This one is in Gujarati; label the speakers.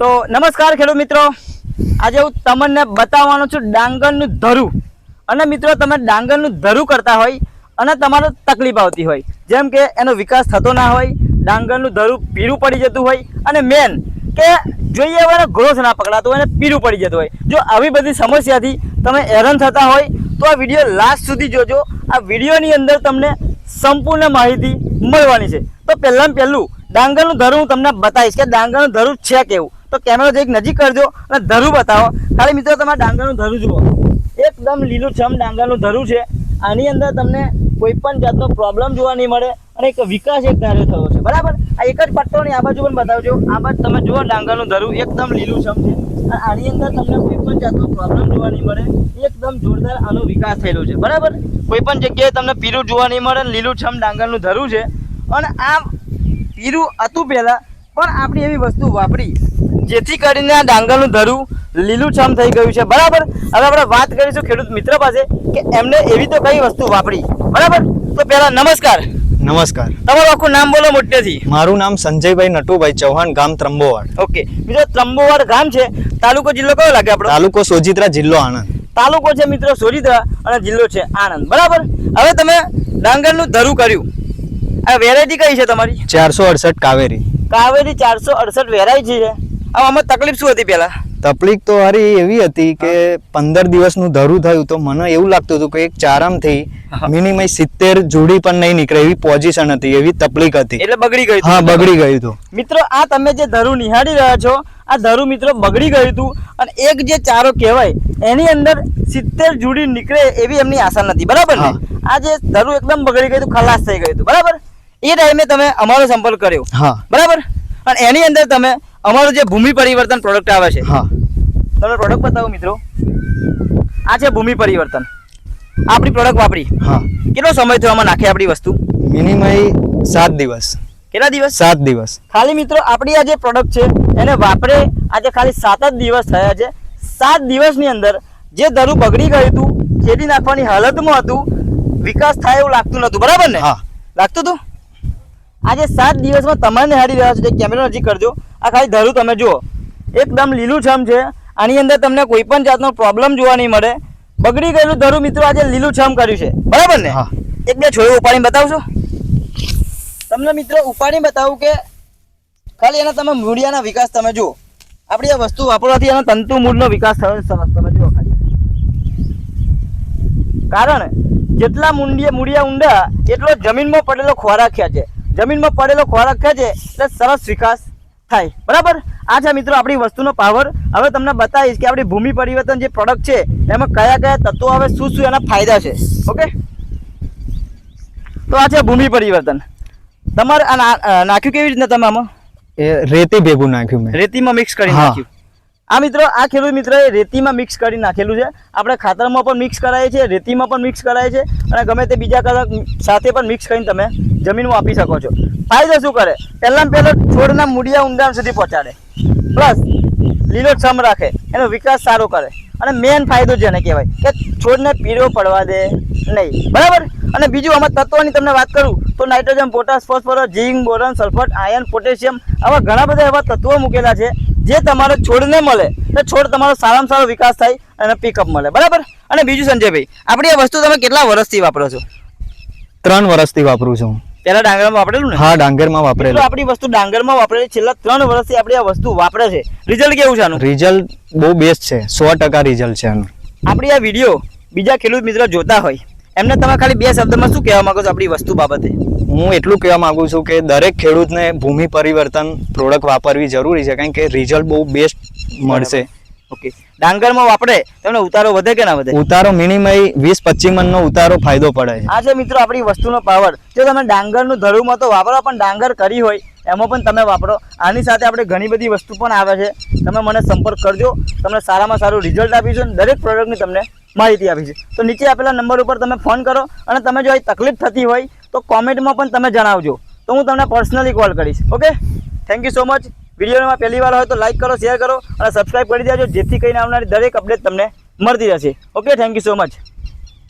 Speaker 1: તો નમસ્કાર ખેડૂત મિત્રો. આજે હું તમને બતાવવાનો છું ડાંગરનું ધરું. અને મિત્રો, તમે ડાંગરનું ધરું કરતા હોય અને તમારે તકલીફ આવતી હોય. જેમ કે એનો વિકાસ થતો ના હોય, ડાંગરનું ધરું પીરું પડી જતું હોય, અને મેન કે જોઈએ એવાનો ગ્રોથ ના પકડાતો હોય અને પીરું પડી જતું હોય. જો આવી બધી સમસ્યાથી તમે હેરાન થતા હોય, તો આ વીડિયો લાસ્ટ સુધી જોજો. આ વિડીયોની અંદર તમને સંપૂર્ણ માહિતી મળવાની છે. તો પહેલાં પહેલું, ડાંગરનું ધરું હું તમને બતાવીશ કે ડાંગરનું ધરું છે કેવું? તો કેમેરો જરીક નજીક કરજો અને ધરું બતાવો. ખાલી મિત્રો, તમારા ડાંગરનું ધરું જુઓ. એકદમ લીલુંછમ ડાંગરનું ધરું છે. આની અંદર તમને કોઈ પણ જાતનો પ્રોબ્લેમ જોવા નહીં મળે અને એક વિકાસ એક ધારે થયો છે. બરાબર? આ એક જ પટ્ટોની આ બાજુ પણ બતાવજો. આ બાજુ તમે જુઓ ડાંગરનું ધરું એકદમ લીલુંછમ છે. અને આની અંદર તમને કોઈ પણ જાતનો પ્રોબ્લેમ જોવા નહીં મળે. એકદમ જોરદાર આનો વિકાસ થયેલો છે. બરાબર? કોઈ પણ જગ્યાએ તમને પીરું જોવા નહીં મળે લીલું લીલુંછમ ડાંગરનું ધરું છે. અને આ પીરું હતું પહેલાં, પણ આપણી એવી વસ્તુ વાપરી. જેથી કરીને આ ડાંગરનું ધરું લીલુંછમ થઈ ગયું છે. બરાબર? હવે આપણે વાત કરીશું ખેડૂત મિત્ર પાસે કે એમને એવી તો કઈ વસ્તુ વાપરી. બરાબર? તો પહેલા નમસ્કાર.
Speaker 2: નમસ્કાર.
Speaker 1: તમારું આખું નામ બોલો મોટેથી.
Speaker 2: મારું નામ સંજયભાઈ નટુભાઈ ચૌહાણ ગામ ત્રંબોવાડ.
Speaker 1: ઓકે. મિત્રો ત્રંબોવાડ ગામ છે. તાલુકો જિલ્લો કયો લાગે આપણો?
Speaker 2: તાલુકો સોજિત્રા જિલ્લો આણંદ.
Speaker 1: તાલુકો છે મિત્રો સોજિત્રા અને જિલ્લો છે આણંદ. બરાબર? હવે તમે ડાંગરનું ધરું કર્યું. આ વેરાયટી કઈ છે તમારી?
Speaker 2: ચારસો અડસઠ કાવેરી.
Speaker 1: કાવેરી ચારસો અડસઠ વેરાયટી છે. આમાં તકલીફ શું હતી પેલા
Speaker 2: તકલીફ તો મારી એવી હતી કે પંદર દિવસનું ધરું થયું તો મને એવું લાગતું હતું કે એક ચારામથી. મિનિમમ સિત્તેર જોડી પણ નહીં નીકળે એવી પોઝિશન હતી એવી તકલીફ હતી.
Speaker 1: એટલે બગડી ગયું.
Speaker 2: હા બગડી ગયું હતું.
Speaker 1: મિત્રો આ તમે જે ધરું નિહાળી રહ્યા છો આ ધરું મિત્રો બગડી ગયું હતું અને એક જે ચારો કહેવાય એની અંદર સિત્તેર જોડી નીકળે એવી એમની આશા નથી. બરાબર ને? આ જે ધરું એકદમ બગડી ગયું હતું ખલાસ થઈ ગયું હતું. બરાબર? એ ટાઈમે તમે અમારો સંપર્ક કર્યો.
Speaker 2: હા.
Speaker 1: બરાબર? અને એની અંદર તમે અમારું જે ભૂમિ પરિવર્તન પ્રોડક્ટ આવે છે.
Speaker 2: હા.
Speaker 1: તમે પ્રોડક્ટ બતાવો મિત્રો. આ છે ભૂમિ પરિવર્તન. આપણી પ્રોડક્ટ વાપરી.
Speaker 2: હા.
Speaker 1: કેટલો સમય થયો આમાં નાખે આપણી વસ્તુ?
Speaker 2: મિનિમમ સાત દિવસ.
Speaker 1: કેટલા દિવસ?
Speaker 2: સાત દિવસ.
Speaker 1: ખાલી મિત્રો આપણી આ જે પ્રોડક્ટ છે એને વાપરે આજે ખાલી સાત જ દિવસ થયા છે. સાત દિવસની અંદર જે ધરું બગડી ગયું હતું ખેડી નાખવાની હાલતમાં હતું વિકાસ થાય એવું લાગતું નતું બરાબર ને?
Speaker 2: હા.
Speaker 1: લાગતું હતું? આજે સાત દિવસમાં તમારે હારી રહ્યા છો જે કેમેરા નજીક કરજો. આ ખાલી ધરું તમે જુઓ. એકદમ લીલુંછમ છે. આની અંદર તમને કોઈ પણ જાતનો પ્રોબ્લેમ જોવા નહીં મળે. બગડી ગયેલું ધરું મિત્રો આજે લીલુંછમ કર્યું છે. બરાબર ને?
Speaker 2: હા.
Speaker 1: એક બે છોડું ઉપાડીને બતાવશો? તમને મિત્રો ઉપાડીને બતાવું કે ખાલી એના તમે મૂળિયાના વિકાસ તમે જુઓ. આપણી આ વસ્તુ વાપરવાથી એનો તંતુ મૂળનો વિકાસ થયો સરસ તમે જુઓ ખાલી. કારણ જેટલા મૂંડિયા મૂળિયા ઊંડા એટલો જમીનમાં પડેલો ખોરાક ખેંચે જમીનમાં પડેલો ખોરાક ખેંચે એટલે સરસ વિકાસ થાય. બરાબર? આ છે મિત્રો આપણી વસ્તુનો પાવર. હવે તમને બતાવીશ કે આપણી ભૂમિ પરિવર્તન જે પ્રોડક્ટ છે એમાં કયા કયા તત્વો આવે શું શું એના ફાયદા છે? ઓકે? તો આ છે ભૂમિ પરિવર્તન. તમારે આ નાખ્યું કેવી રીતના તમે આમાં?
Speaker 2: એ રેતી ભેગું નાખ્યું મેં.
Speaker 1: રેતીમાં મિક્સ કરી નાખ્યું. આ મિત્રો આ ખેડૂત મિત્રએ રેતીમાં મિક્સ કરી નાખેલું છે. આપણે ખાતરમાં પણ મિક્સ કરાય છે રેતીમાં પણ મિક્સ કરાય છે. અને ગમે તે બીજા કલર સાથે પણ મિક્સ કરીને તમે જમીનમાં આપી શકો છો. ફાયદો શું કરે? પહેલાં પહેલો છોડના મૂળિયા ઊંડાણ સુધી પહોંચાડે. પ્લસ લીલોછમ રાખે. એનો વિકાસ સારો કરે. અને મેન ફાયદો જેને કહેવાય કે છોડને પીળો પડવા દે નહીં. બરાબર? અને બીજું, આમાં તત્વોની તમને વાત કરું, તો nitrogen, potash, phosphorus, zinc, boron, sulphur iron potassium આવા ઘણા બધા એવા તત્વો મૂકેલા છે જે તમારો છોડને મળે. તો છોડ તમારો સારામાં સારો વિકાસ થાય અને પિકઅપ મળે. બરાબર? અને બીજું સંજયભાઈ, આપણી આ વસ્તુ તમે કેટલા વર્ષથી વાપરો છો?
Speaker 2: ત્રણ વર્ષથી વાપરું છું.
Speaker 1: પહેલા ડાંગરમાં વાપરેલું ને?
Speaker 2: હા ડાંગરમાં વાપરેલું.
Speaker 1: આપણી વસ્તુ ડાંગરમાં વાપરેલી છેલ્લા ત્રણ વર્ષથી આપણે આ વસ્તુ વાપરે છે. રિઝલ્ટ કેવું છે આનું?
Speaker 2: રિઝલ્ટ બહુ બેસ્ટ છે. સો ટકા રિઝલ્ટ છે આનું.
Speaker 1: આપણી આ વીડિયો બીજા ખેડૂત મિત્રો જોતા હોય એમને તમે ખાલી બે શબ્દમાં શું કહેવા માંગો છો આપણી વસ્તુ બાબતે?
Speaker 2: હું એટલું કહેવા માંગુ છું કે દરેક ખેડૂતને ભૂમિ પરિવર્તન પ્રોડક્ટ વાપરવી જરૂરી છે કારણ કે રિઝલ્ટ બહુ બેસ્ટ મળશે.
Speaker 1: ઓકે. ડાંગરમાં વાપરે તમને ઉતારો વધે કે ના વધે?
Speaker 2: ઉતારો મિનિમમ વીસ પચીસ મણનો ઉતારો ફાયદો પડે છે.
Speaker 1: આ છે મિત્રો આપણી વસ્તુનો પાવર. જો તમે ડાંગરનું ધરુમાં તો વાપરો પણ ડાંગર કરી હોય એમાં પણ તમે વાપરો. આની સાથે આપણે ઘણી બધી વસ્તુ પણ આવે છે. તમે મને સંપર્ક કરજો. તમને સારામાં સારું રિઝલ્ટ આપીશું અને દરેક પ્રોડક્ટની તમને માહિતી આપીશું. તો નીચે આપેલા નંબર ઉપર તમે ફોન કરો અને તમે જો તકલીફ થતી હોય તો કોમેન્ટમાં પણ તમે જણાવજો. તો હું તમને પર્સનલી કોલ કરીશ. Okay? Thank you so much વિડીયોમાં પહેલી વાર હોય તો લાઈક કરો શેર કરો અને સબસ્ક્રાઈબ કરી દેજો, જેથી કરીને આવનારી દરેક અપડેટ તમને મળતી રહેશે. Okay thank you so much